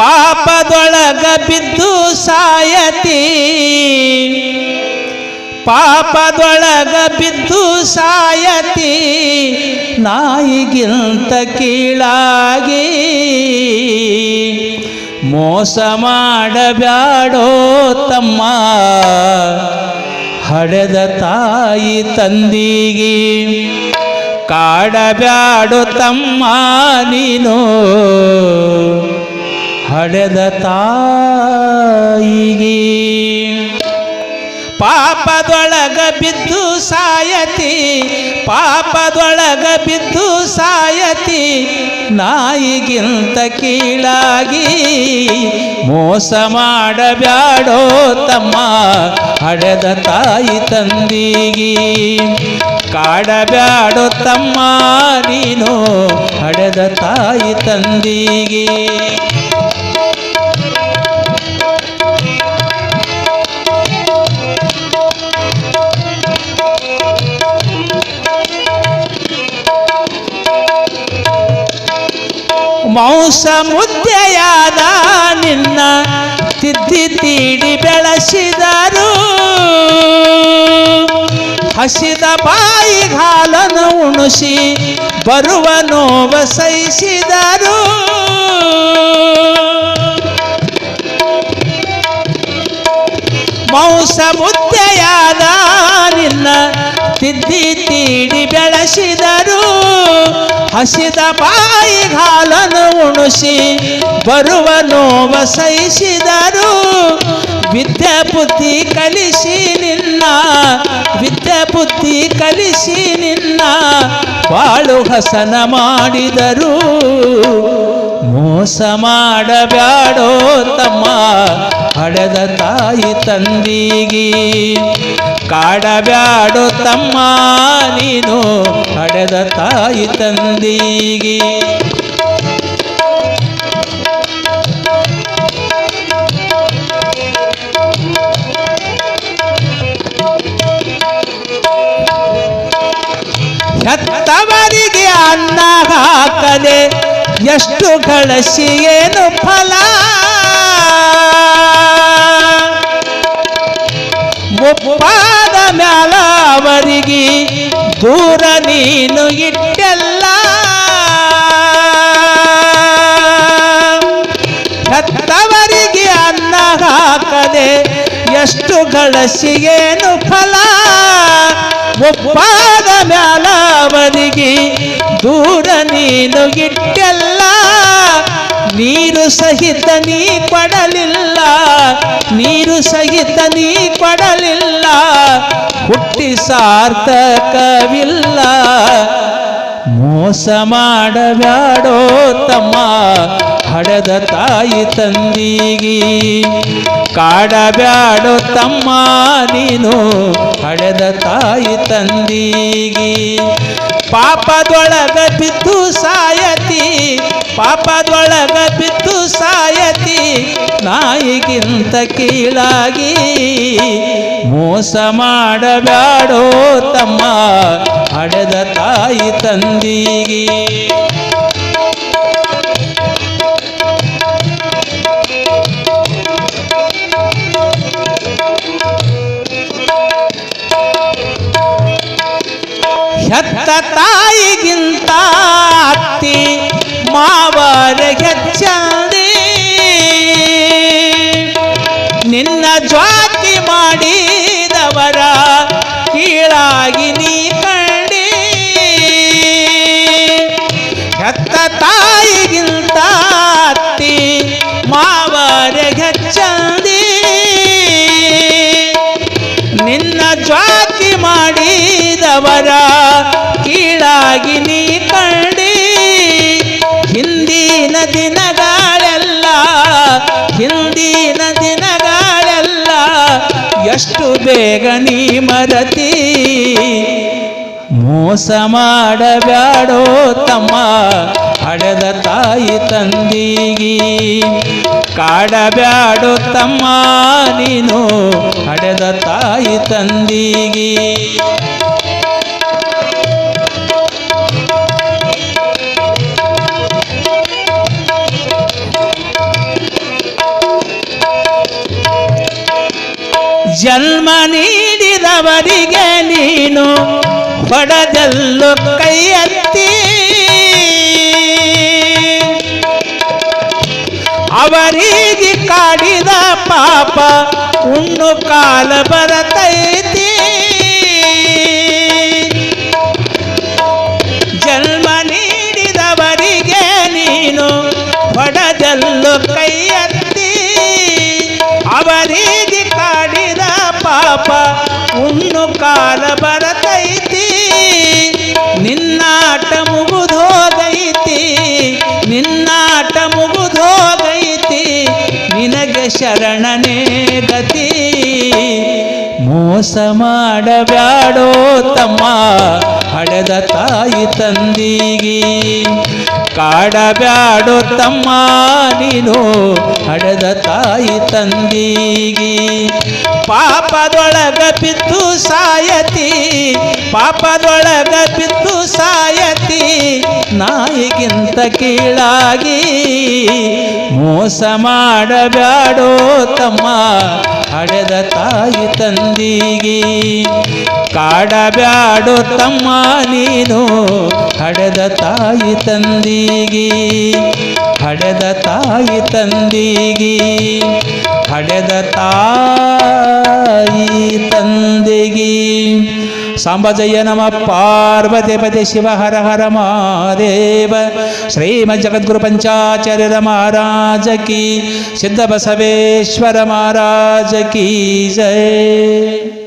ಪಾಪದೊಳಗ ಬಿದ್ದು ಸಾಯತಿ. ಪಾಪದೊಳಗ ಬಿದ್ದು ಸಾಯತಿ. ನಾಯಿಗಿಂತ ಕೀಳಾಗಿ. ಮೋಸ ಮಾಡಬ್ಯಾಡೋ ತಮ್ಮ. ಹಡೆದ ತಾಯಿ ತಂದಿಗೆ. ಕಾಡಬ್ಯಾಡೋ ತಮ್ಮ ನೀನು. ಹಡೆದ ತಾಯಿಗೆ. ಪಾಪದೊಳಗ ಬಿದ್ದು ಸಾಯತಿ, ಪಾಪದೊಳಗ ಬಿದ್ದು ಸಾಯತಿ, ನಾಯಿಗಿಂತ ಕೀಳಾಗಿ ಮೋಸ ಮಾಡಬ್ಯಾಡೋ ತಮ್ಮ ಹಡೆದ ತಾಯಿ ತಂದಿಗಿ. ಕಾಡಬ್ಯಾಡೋ ತಮ್ಮ ನೀನು ಹಡೆದ ತಾಯಿ ತಂದಿಗಿ. ಮಾಂಸ ಮುದ್ದೆಯಾದ ನಿನ್ನ ತಿದ್ದಿ ತೀಡಿ ಬೆಳೆಸಿದರು. ಹಸಿದ ಬಾಯಿ ಹಾಲನ್ನು ಉಣಿಸಿ ಬರುವ ನೋವ ಸಹಿಸಿದರು. ಮಾಂಸ ಮುದ್ದೆಯಾದ ನಿನ್ನ ತಿದ್ದಿ ತೀಡಿ ಬೆಳೆಸಿದರು. ಹಸಿದ ಬಾಯಿ ಹಾಲನ್ನು ಉಣಿಸಿ ಬರುವ ನೋವ ಸಹಿಸಿದರು. ವಿದ್ಯೆ ಬುದ್ಧಿ ಕಲಿಸಿ ನಿನ್ನ, ವಿದ್ಯೆ ಬುದ್ಧಿ ಕಲಿಸಿ ನಿನ್ನ, ಬಾಳು ಹಸನ ಮಾಡಿದರು. ಮೋಸ ಮಾಡಬ್ಯಾಡೋ ತಮ್ಮ ಹಡೆದ ತಾಯಿ ತಂದಿಗಿ. ಕಾಡಬ್ಯಾಡೋ ತಮ್ಮ ನೀನು ಹಡೆದ ತಾಯಿ ತಂದಿಗಿ. ಹೆತ್ತವರಿಗೆ ಅನ್ನ ಹಾಕದೆ ಎಷ್ಟು ಕಳಸಿ ಏನು ಫಲ? ಮುಪ್ಪಾದ ಮ್ಯಾಲ ಅವರಿಗೆ ದೂರ ನೀನು ಇಟ್ಟೆಲ್ಲ. ಹೆತ್ತವರಿಗೆ ಅನ್ನ ಹಾಕದೆ ಎಷ್ಟು ಗಳಿಸಿ ಏನು ಫಲ? ಒಪ್ಪಾದ ಮ್ಯಾಲ ಅವರಿಗೆ ದೂರ ನೀನು ಇಟ್ಟೆಲ್ಲ. ನೀರು ಸಹಿತ ನೀ ಪಡಲಿಲ್ಲ ನೀರು ಸಹಿತ ನೀ ಪಡಲಿಲ್ಲ ಹುಟ್ಟಿ ಸಾರ್ಥಕವಿಲ್ಲ ಮೋಸ ಮಾಡಬ್ಯಾಡೋ ತಮ್ಮ ಹಡೆದ ತಾಯಿ ತಂದಿಗಿ, ಕಾಡಬ್ಯಾಡೋ ತಮ್ಮ ನೀನು ಹಡೆದ ತಾಯಿ ತಂದಿಗಿ. ಪಾಪದೊಳಗ ಬಿದ್ದು ಸಾಯತಿ ಪಾಪದೊಳಗ ಬಿದ್ದು ಸಾಯತಿ ನಾಯಿಗಿಂತ ಕೀಳಾಗಿ. ಮೋಸ ಮಾಡಬ್ಯಾಡೋ ತಮ್ಮ ಹಡೆದ ತಾಯಿ ತಂದೀಗಿ. ಹೆತ್ತ ತಾಯಿಗಿಂತ ಅತ್ತಿ ಮಾವರ ಹೆಚ್ಚಂದಿ ನಿನ್ನ ಜ್ವಾತಿ ಮಾಡಿದವರ ಕೀಳಾಗಿ ನೀ ಹಿಂದಿನ ದಿನಗಳೆಲ್ಲ ಹಿಂದಿನ ದಿನಗಳೆಲ್ಲ, ಎಷ್ಟು ಬೇಗ ನೀ ಮರತಿ? ಮೋಸ ಮಾಡಬ್ಯಾಡೋ ತಮ್ಮ ಹಡೆದ ತಾಯಿ ತಂದಿಗಿ. ಕಾಡಬ್ಯಾಡೋ ತಮ್ಮ ನೀನು ಹಡೆದ ತಾಯಿ ತಂದಿಗಿ. ಹೊಡೆದೆಲ್ಲು ಕೈ ಕೈಯತ್ತಿ. ಅವರಿಗೆ ಕಾಡಿದ ಪಾಪ ಉಣ್ಣು ಕಾಲ ಬರತೈತಿ. ಜನ್ಮ ನೀಡಿದವರಿಗೆ ನೀನು ಹೊಡೆದಲ್ಲು ಕೈಯತ್ತಿ. ಅವರಿಗೆ ಕಾಡಿದ ಪಾಪ ಉಣ್ಣು ಕಾಲ ಬರತೈತಿ ನಿನಗೆ ಶರಣನೇ ಗತಿ. ಮೋಸ ಮಾಡಬ್ಯಾಡೋ ತಮ್ಮ ಹಡೆದ ತಾಯಿ ತಂದಿಗಿ. ಕಾಡಬ್ಯಾಡೋ ತಮ್ಮ ನೀನು ಹಡೆದ ತಾಯಿ ತಂದೀಗಿ. ಪಾಪದೊಳಗ ಬಿದ್ದು ಸಾಯತಿ, ಪಾಪದೊಳಗ ಬಿದ್ದು ಸಾಯತಿ, ನಾಯಿಗಿಂತ ಕೀಳಾಗಿ. ಮೋಸ ಮಾಡಬ್ಯಾಡೋ ತಮ್ಮ ಹಡೆದ ತಾಯಿ ತಂದೀಗಿ. ಕಾಡಬ್ಯಾಡೋ ತಮ್ಮ ನೀನು ಹಡೆದ ತಾಯಿ ತಂದಿಗಿ ಹಡೆದ ತಾಯಿ ತಂದಿಗಿ ಹಡೆದ ತಾಯಿ ತಂದಿಗಿ ಸಾಂಬಜಯ ನಮ ಪಾರ್ವತಿ ಪತಿ ಶಿವ ಹರ ಹರ ಮಹಾದೇವ ಶ್ರೀಮದ್ ಜಗದ್ಗುರು ಪಂಚಾಚಾರ್ಯರ ಮಹಾರಾಜ ಕಿ ಸಿದ್ಧ ಬಸವೇಶ್ವರ ಮಹಾರಾಜ ಕಿ ಜಯ